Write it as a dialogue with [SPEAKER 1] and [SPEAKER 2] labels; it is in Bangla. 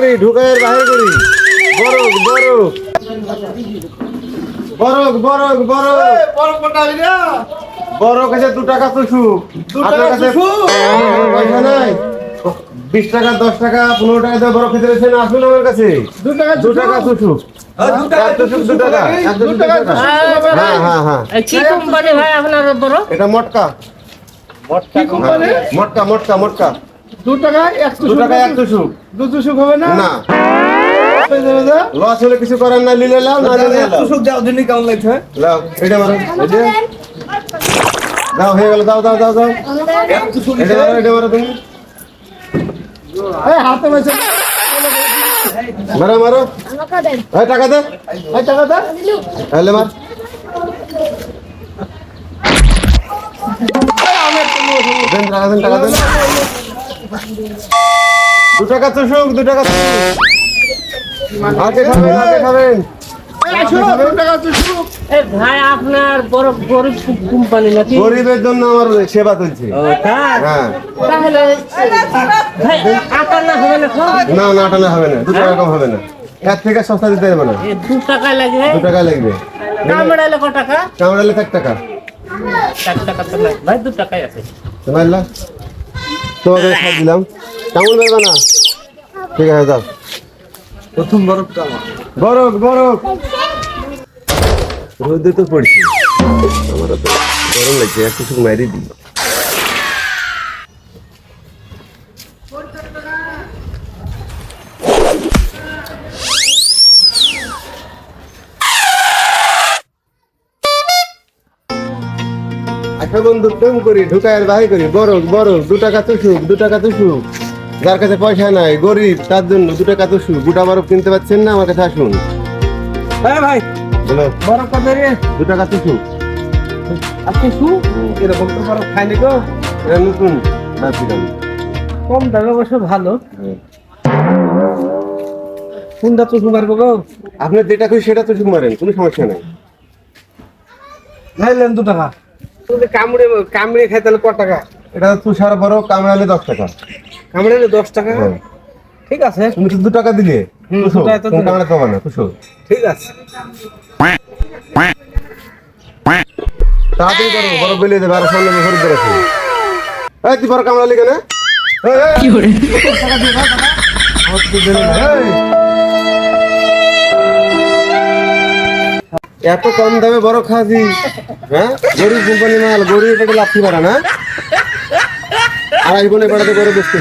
[SPEAKER 1] করি ঢুকাইয়ের বাহির করি। বরক বরক। বরক বরক বরক।
[SPEAKER 2] বড় কোটা না
[SPEAKER 1] বরক কাছে দু টাকা তুসু
[SPEAKER 2] দু টাকা
[SPEAKER 1] আপনার কাছে
[SPEAKER 2] তুসু?
[SPEAKER 1] পয়সা নাই? বিশ টাকা দশ টাকা পনেরো টাকা দিয়ে বরফ খেতে রয়েছেন আসুন আমার কাছে?
[SPEAKER 2] দু টাকা
[SPEAKER 1] দু টাকা তুসুক। হ্যাঁ হ্যাঁ হ্যাঁ
[SPEAKER 3] এই কি কোম্পানি ভাই আপনার বড়
[SPEAKER 1] এটা মটকা।
[SPEAKER 2] কি কোম্পানি?
[SPEAKER 1] মটকা মটকা মটকা।
[SPEAKER 2] দু টাকা এক
[SPEAKER 1] দু টাকা এক তুসুক
[SPEAKER 2] দু তুসুক হবে না?
[SPEAKER 1] না। লস হলে কিছু করার না নিলে লাও না নিলে লাও।
[SPEAKER 2] তুসুক দাও দিনই কেমন লাগছে
[SPEAKER 1] লাও এটা যে দাও হয়ে গেল দাও দাও দাও দাও। এটা মারো এটা মারো তুমি।
[SPEAKER 2] এই হাতে বসে
[SPEAKER 1] মারো মারো। এই টাকা দে।
[SPEAKER 2] এই টাকা দা।
[SPEAKER 1] মার। দেন টাকা দেন টাকা দেন। দু টাকা তো সুখ দু টাকা হাতে খাবেন হাতে খাবেন।
[SPEAKER 3] ভাই আপনার বড় গরিব কোম্পানি নাকি?
[SPEAKER 1] গরিবের জন্য আমার সেবা চলছে।
[SPEAKER 3] তাই?
[SPEAKER 1] হ্যাঁ।
[SPEAKER 3] তাহলে আটা না হবে না?
[SPEAKER 1] না না হবে না দু টাকা কম হবে না। এক থেকে সস্তা দিতে হবে না।
[SPEAKER 3] দু টাকা লাগবে?
[SPEAKER 1] দু টাকা লাগবে।
[SPEAKER 3] কামড়ালে ক টাকা।
[SPEAKER 1] কামড়ালে এক টাকা।
[SPEAKER 3] চার টাকা তো ভাই দু টাকাই আছে।
[SPEAKER 1] মারলা তোমাকে খাই দিলাম। কেমন বেরবে না? ঠিক আছে যাও।
[SPEAKER 2] প্রথম বরফটা আমার।
[SPEAKER 1] বরফ বরফ। রোদে তো পড়ছি। আমার তো গরম লাগছে একটু শুধু মারি দিই। আচ্ছা বন্ধু প্রেম করি ঢুকায়ের বাহি করি। বরফ বরফ দু টাকা তো সুখ দু টাকা তো সুখ। যার কাছে পয়সা নাই গরিব তার জন্য দু টাকা তো সুখ। গোটা বরফ কিনতে পারছেন না? আমার কাছে আসুন।
[SPEAKER 2] হ্যাঁ ভাই।
[SPEAKER 1] বলো
[SPEAKER 2] বরফ কত রে?
[SPEAKER 1] দু টাকা তো সুখ।
[SPEAKER 2] আপনি শু এরকম তো বরফ খাইনি গো।
[SPEAKER 1] নতুন।
[SPEAKER 2] কম দামে অবশ্য ভালো। কোনটা তো সুমার গো?
[SPEAKER 1] আপনি যেটা খুশি সেটা তো সুখ মারেন কোনো সমস্যা নাই।
[SPEAKER 2] নাইলেন দু টাকা। কামড়ে কামড়ে খাই তাহলে ক টাকা?
[SPEAKER 1] এটা তুষার বরফ কামড়ালে দশ টাকা।
[SPEAKER 2] কামড়ে দশ টাকা?
[SPEAKER 1] হ্যাঁ।
[SPEAKER 2] ঠিক আছে।
[SPEAKER 1] তুমি তো দু টাকা দিলে।
[SPEAKER 2] হুম,
[SPEAKER 1] তুষো,
[SPEAKER 2] দু টাকা তো।
[SPEAKER 1] তুমি
[SPEAKER 2] দিলাম।
[SPEAKER 1] কামড়াতে পারবে না তুষো।
[SPEAKER 2] ঠিক আছে।
[SPEAKER 1] তাড়াতাড়ি করো দেবে আর সামনে এই তুই কামড়ালি কেন। এত কম দামে বরফ খাসি হ্যাঁ? গরিব কোম্পানি মাল গরিব এটা লাভ পারে না? আর আইবনে বেড়াতে করে বসতে।